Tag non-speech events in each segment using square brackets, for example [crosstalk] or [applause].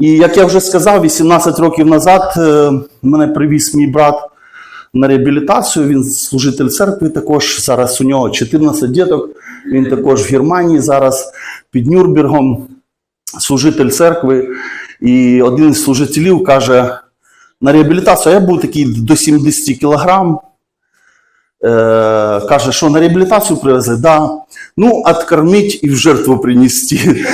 І як я вже сказав, 18 років назад е, мене привіз мій брат на реабілітацію. Він служитель церкви також. Зараз у нього 14 діток. Він також в Германії зараз під Нюрнбергом, служитель церкви. І один із служителів каже: на реабілітацію я був такий до 70 кілограм. Е, каже, що на реабілітацію привезли, да. Ну, откормить і в жертву принести. [laughs]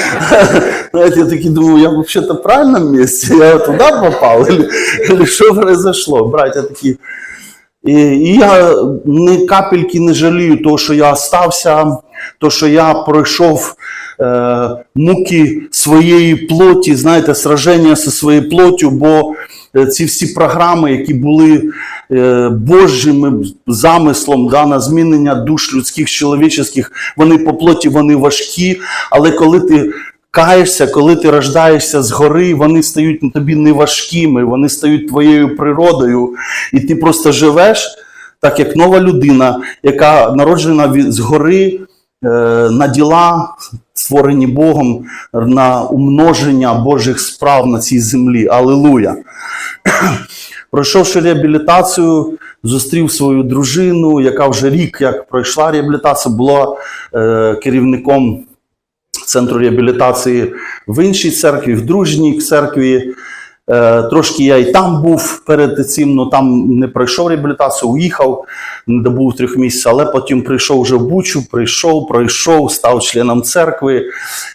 Знаете, я такий думаю, я вообще-то в правильном месте, я туда попал, или, что произошло, братья такі. І, і я ні капельки не жалію того, що я остався, то, що я пройшов е, муки своєї плоті, знаєте, сраження зі своєю плоттю, бо ці всі програми, які були е, Божим замислом да, на змінення душ людських, чоловічих, вони по плоті вони важкі, але коли ти каєшся, коли ти рождаєшся згори, вони стають тобі не важкими, вони стають твоєю природою, і ти просто живеш так, як нова людина, яка народжена згори е, на діла, створені Богом, на умноження Божих справ на цій землі. Алілуя! [clears throat] Пройшовши реабілітацію, зустрів свою дружину, яка вже рік, як пройшла реабілітацію, була е, керівником центру реабілітації в іншій церкві, в дружній церкві. Е, Трошки я і там був перед цим, але там не пройшов реабілітацію, уїхав, не добув трьох місяців, але потім прийшов вже в Бучу, прийшов, пройшов, став членом церкви.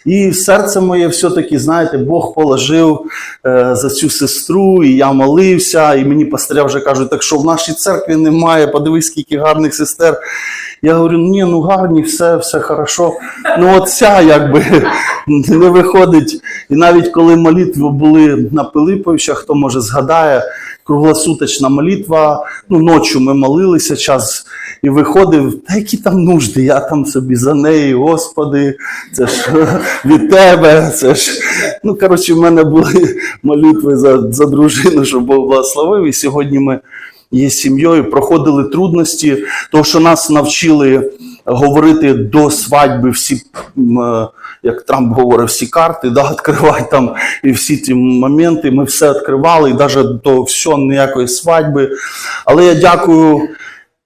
І серце моє все-таки, знаєте, Бог положив е, за цю сестру, і я молився, і мені пастиря вже кажуть, так що в нашій церкві немає, подивись, скільки гарних сестер. Я говорю, ні, ну гарні, все, все хорошо. Ну, от ця якби [laughs] не виходить. І навіть коли молитви були на Пилиповича, хто може згадає, круглосуточна молитва, ну, ночі ми молилися час і виходив, та які там нужди, я там собі за неї, Господи, це ж [laughs] від тебе, це ж. Ну, коротше, в мене були [laughs] молитви за, за дружину, щоб Бог благословив. І сьогодні ми є сім'єю, проходили трудності, тому що нас навчили говорити до свадьби всі, е, як Трамп говорить, всі карти, да, [laughs] відкривати там і всі ті моменти. Ми все відкривали, і навіть до всього ніякої свадьби. Але я дякую.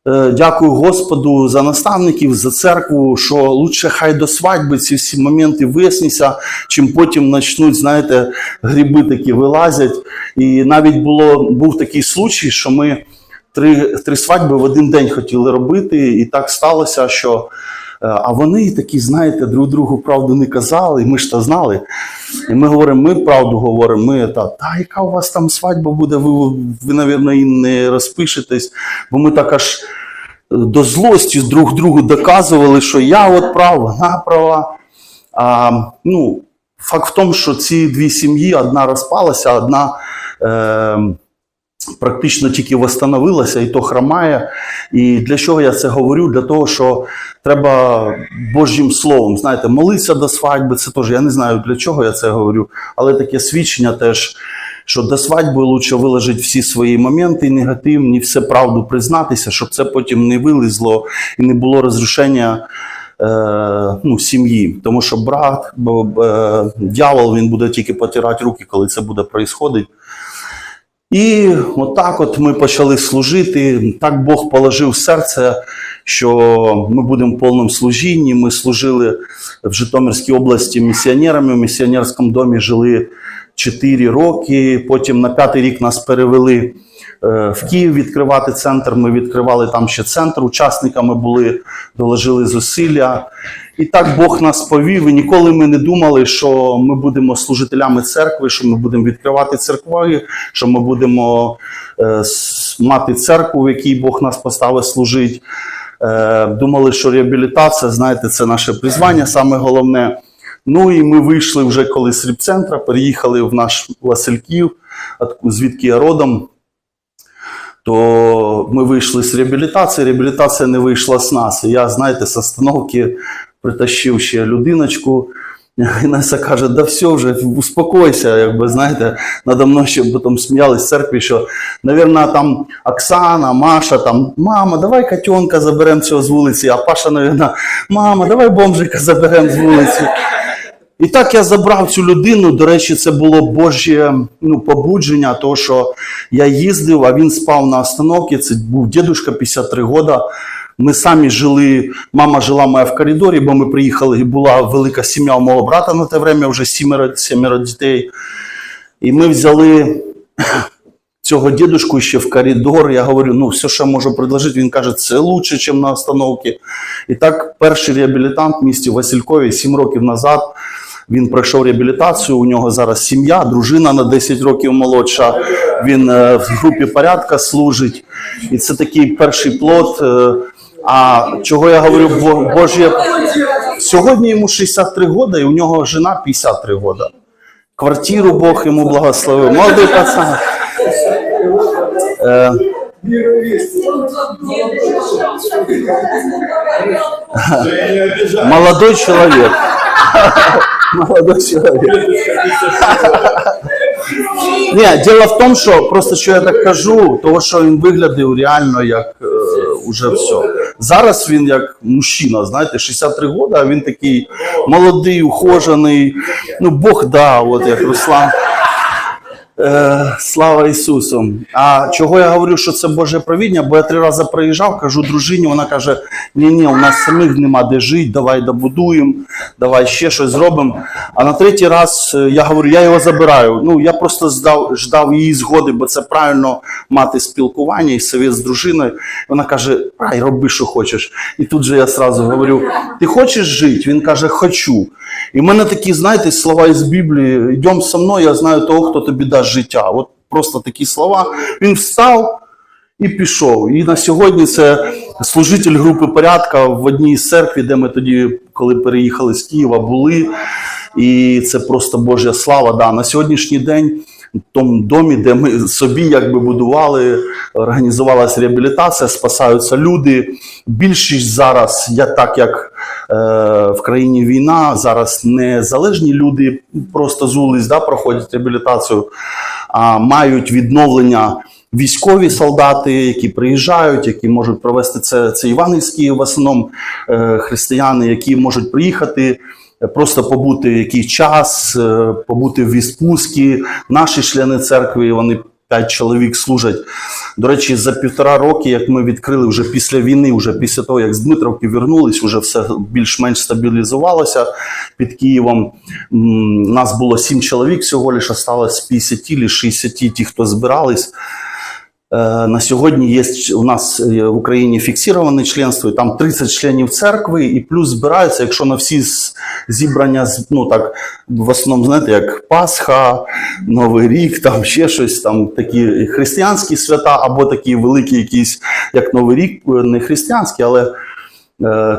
е, Дякую Господу за наставників, за церкву, що лучше хай до свадьби ці всі моменти виясняться, чим потім почнуть, знаєте, гриби такі вилазять. І навіть було, був такий случай, що ми три, три свадьби в один день хотіли робити, і так сталося, що. е, А вони такі, знаєте, друг другу правду не казали, і ми ж то знали. І ми говоримо, ми правду говоримо, ми та, та яка у вас там свадьба буде, ви, ви, мабуть, і не розпишетесь, бо ми так аж до злості друг другу доказували, що я от прав, вона права. А, ну, факт в тому, що ці дві сім'ї, одна розпалася, одна е, практично тільки восстановилася, і то хромає. І для чого я це говорю? Для того, що треба Божим словом, знаєте, молитися до свадьби, це теж, я не знаю для чого я це говорю, але таке свідчення теж. Що до свадьби лучше виложити всі свої моменти негативні, все правду признатися, щоб це потім не вилізло і не було розрушення е, ну, сім'ї. Тому що брат, бо, е, дьявол, він буде тільки потирати руки, коли це буде происходити. І отак от ми почали служити. Так Бог положив серце, що ми будемо в повному служінні. Ми служили в Житомирській області місіонерами. В місіонерському домі жили 4 роки. Потім на п'ятий рік нас перевели е, в Київ відкривати центр. Ми відкривали там ще центр. Учасниками були, доложили зусилля. І так Бог нас повів. І ніколи ми не думали, що ми будемо служителями церкви, що ми будемо відкривати церкви, що ми будемо е, мати церкву, в якій Бог нас поставив служити. Е, думали, що реабілітація, знаєте, це наше призвання, саме головне. Ну і ми вийшли вже коли з репцентра, переїхали в наш Васильків, звідки я родом. То ми вийшли з реабілітації, реабілітація не вийшла з нас. І я, знаєте, з остановки притащив ще людиночку. І Настя каже, да все вже, успокойся, якби, знаєте, надо мною ще потім сміялись в церкві, що, навірно, там Оксана, Маша, там, мама, давай котенка заберемо цього з вулиці, а Паша, навірно, мама, давай бомжика заберемо з вулиці. І так я забрав цю людину. До речі, це було Божє ну, побудження, того, що я їздив, а він спав на остановці. Це був дідушка 53 года. Ми самі жили, мама жила моя в коридорі, бо ми приїхали, і була велика сім'я у мого брата на те время, вже сімеро, сімеро дітей. І ми взяли [clears throat] цього дідушку ще в коридор. Я говорю, ну все, що я можу предложити. Він каже, це лучше, ніж на остановці. І так, перший реабілітант в місті Василькові 7 років назад. Він пройшов реабілітацію. У нього зараз сім'я, дружина на 10 років молодша. Він е, в групі порядка служить. І це такий перший плод. Е, А чого я говорю, Бо- Божє. Сьогодні йому 63 роки, і у нього жена 53 роки. Квартиру Бог йому благословив. Молодий пацан. Е, молодой чоловік. Молодой чоловік. Ні, діло в тому, що просто що я так кажу, того, що він виглядав реально як е, уже все. Зараз він як мужчина, знаєте, 63 роки, а він такий молодий, ухожений. Ну, Бог да, от як Руслан. Е, слава Ісусу. А чого я говорю, що це Боже провідня? Бо я три рази приїжджав, кажу дружині, вона каже: ні, ні, у нас самих нема де жити, давай добудуємо, давай ще щось зробимо. А на третій раз е, я говорю, я його забираю. Ну я просто здав, ждав її згоди, бо це правильно мати спілкування і совет з дружиною. Вона каже: Ай, роби, що хочеш. І тут же я сразу говорю: ти хочеш жити? Він каже, хочу. І в мене такі, знаєте, слова із Біблії: йдемо зі мною, я знаю того, хто тобі дасть життя. От просто такі слова. Він встав і пішов. І на сьогодні це служитель групи порядка в одній з церкві, де ми тоді, коли переїхали з Києва, були. І це просто Божа слава. Да. На сьогоднішній день. Тому домі, де ми собі якби будували, організувалася реабілітація, спасаються люди. Більшість зараз, я так як е, в країні війна, зараз незалежні люди просто з вулиць да, проходять реабілітацію, а мають відновлення військові солдати, які приїжджають, які можуть провести це, це євангельські в основному е, християни, які можуть приїхати. Просто побути якийсь час, е, побути в відпустці. Наші члени церкви, вони п'ять чоловік служать. До речі, за півтора роки, як ми відкрили вже після війни, вже після того, як з Дмитровки вернулись, вже все більш-менш стабілізувалося під Києвом. Нас було сім чоловік всього лише осталось з 50 чи 60 ті, хто збирались. Е, На сьогодні є у нас е, в Україні фіксоване членство, і там 30 членів церкви, і плюс збираються, якщо на всі зібрання, ну так, в основному, знаєте, як Пасха, Новий рік, там ще щось, там такі християнські свята, або такі великі якісь, як Новий рік, е, не християнські, але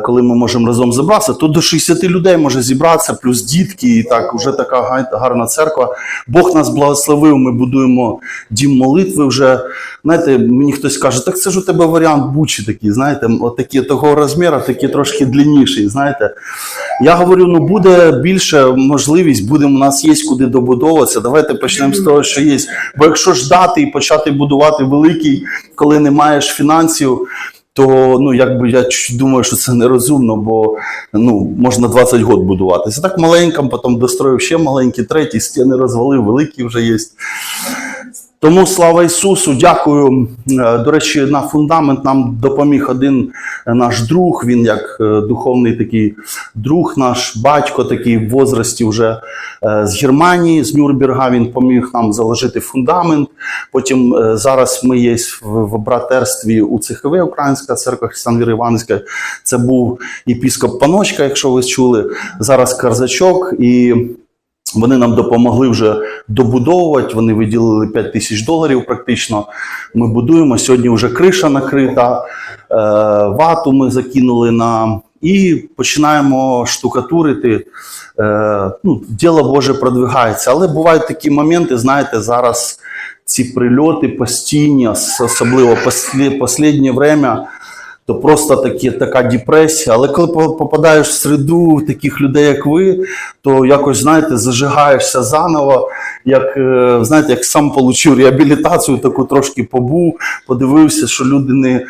коли ми можемо разом зібратися, то до 60 людей може зібратися, плюс дітки, і так вже така гарна церква. Бог нас благословив, ми будуємо дім молитви вже. Знаєте, мені хтось каже, так це ж у тебе варіант бучі такий, знаєте, от того розміру, такі трошки длинніші, знаєте. Я говорю, ну буде більше можливість, буде, у нас є куди добудовуватися. Давайте почнемо з того, що є. Бо якщо ждати і почати будувати великий, коли не маєш фінансів, то ну якби я думаю, що це нерозумно, бо ну можна 20 років будуватися. Так маленьким, потім достроїв ще маленький, третій, стіни розвалив, великі вже є. Тому слава Ісусу, дякую. Е, До речі, на фундамент нам допоміг один наш друг. Він як е, духовний такий друг, наш батько, такий в возрасті вже е, з Германії, з Нюрнберга. Він поміг нам заложити фундамент. Потім е, зараз ми є в, братерстві у ЦХВ Українська церква Християн Іванська. Це був єпіскоп Паночка, якщо ви чули. Зараз Карзачок і. Вони нам допомогли вже добудовувати. Вони виділили 5 тисяч доларів. Практично ми будуємо. Сьогодні вже криша накрита, е, вату ми закинули на і починаємо штукатурити. Е, ну, діло Боже продвигається. Але бувають такі моменти, знаєте, зараз ці прильоти постійні, особливо останнє время то просто такі, така депресія. Але коли попадаєш в середу таких людей, як ви, то якось, знаєте, зажигаєшся заново як, е, знаєте, як сам отримав реабілітацію, таку трошки побув, подивився, що люди не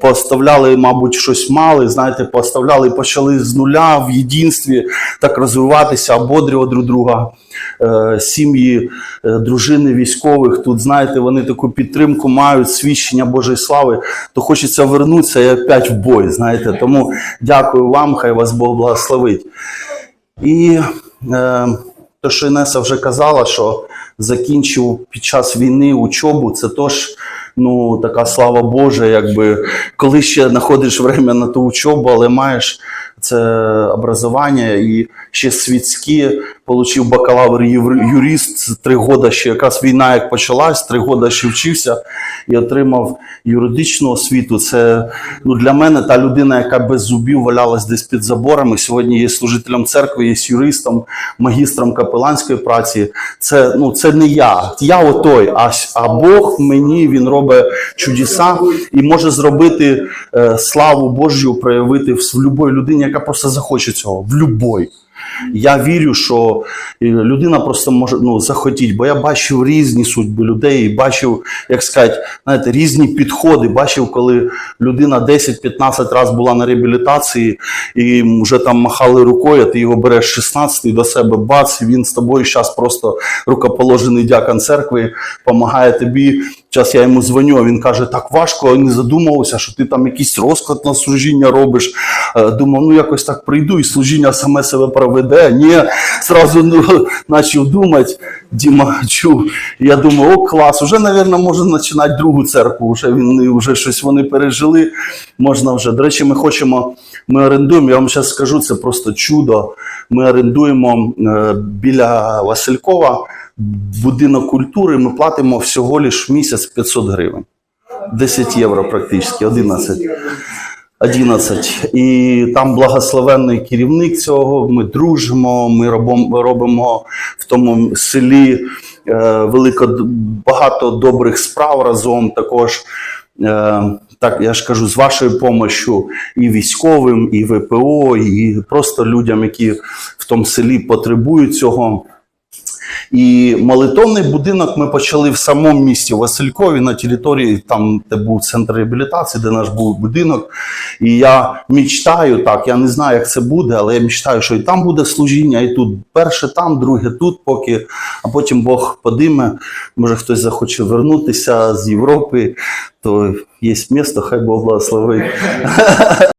поставляли, мабуть, щось мали, знаєте, поставляли і почали з нуля в єдинстві так розвиватися, ободрювати друг друга. Е, Сім'ї, е, дружини військових, тут, знаєте, вони таку підтримку мають, свідчення Божої слави, то хочеться вернутися і опять в бой, знаєте. Тому дякую вам, хай вас Бог благословить. І е, те, що Інеса вже казала, що закінчив під час війни учобу, це теж ну, така слава Божа, якби коли ще знаходиш время на ту учобу, але маєш це образування і ще світські, отримав бакалавр юрист, три роки ще якраз війна як почалась, три роки ще вчився і отримав юридичну освіту. Це ну, для мене та людина, яка без зубів валялась десь під заборами, сьогодні є служителем церкви, є юристом, магістром капеланської праці. Це, ну, це не я. Я отой, а, а Бог мені він робить чудеса і може зробити е, славу Божю, проявити в, в будь-якій людині, яка просто захоче цього. В любой. Я вірю, що е, людина просто може ну, захотіти, бо я бачив різні судьби людей, і бачив, як сказати, знаєте, різні підходи. Бачив, коли людина 10-15 разів була на реабілітації і вже там махали рукою, а ти його береш 16 до себе, бац, і він з тобою зараз просто рукоположений дякон церкви, допомагає тобі. Час я йому дзвоню, а він каже, так важко, не задумувався, що ти там якийсь розклад на служіння робиш. Е, Думав, ну якось так прийду, і служіння саме себе проведе. Ні, зразу ну, [laughs] почав думати, Діма чув. Я думаю, о, клас, вже, мабуть, можна починати другу церкву. Вже, він, вже щось вони пережили. Можна вже. До речі, ми хочемо, ми орендуємо, я вам зараз скажу, це просто чудо. Ми орендуємо е, біля Василькова будинок культури, ми платимо всього лиш місяць 500 гривень. 10 євро практично, 11. 11. І там благословенний керівник цього. Ми дружимо, ми робимо, робимо в тому селі е, велико багато добрих справ разом. Також е, так я ж кажу, з вашою допомогою і військовим, і ВПО, і просто людям, які в тому селі потребують цього. І молитовний будинок ми почали в самому місті Василькові на території, там, де був центр реабілітації, де наш був будинок. І я мечтаю так, я не знаю, як це буде, але я мечтаю, що і там буде служіння, і тут перше там, друге тут, поки, а потім Бог подиме. Може хтось захоче вернутися з Європи, то є місто, хай Бог благословить.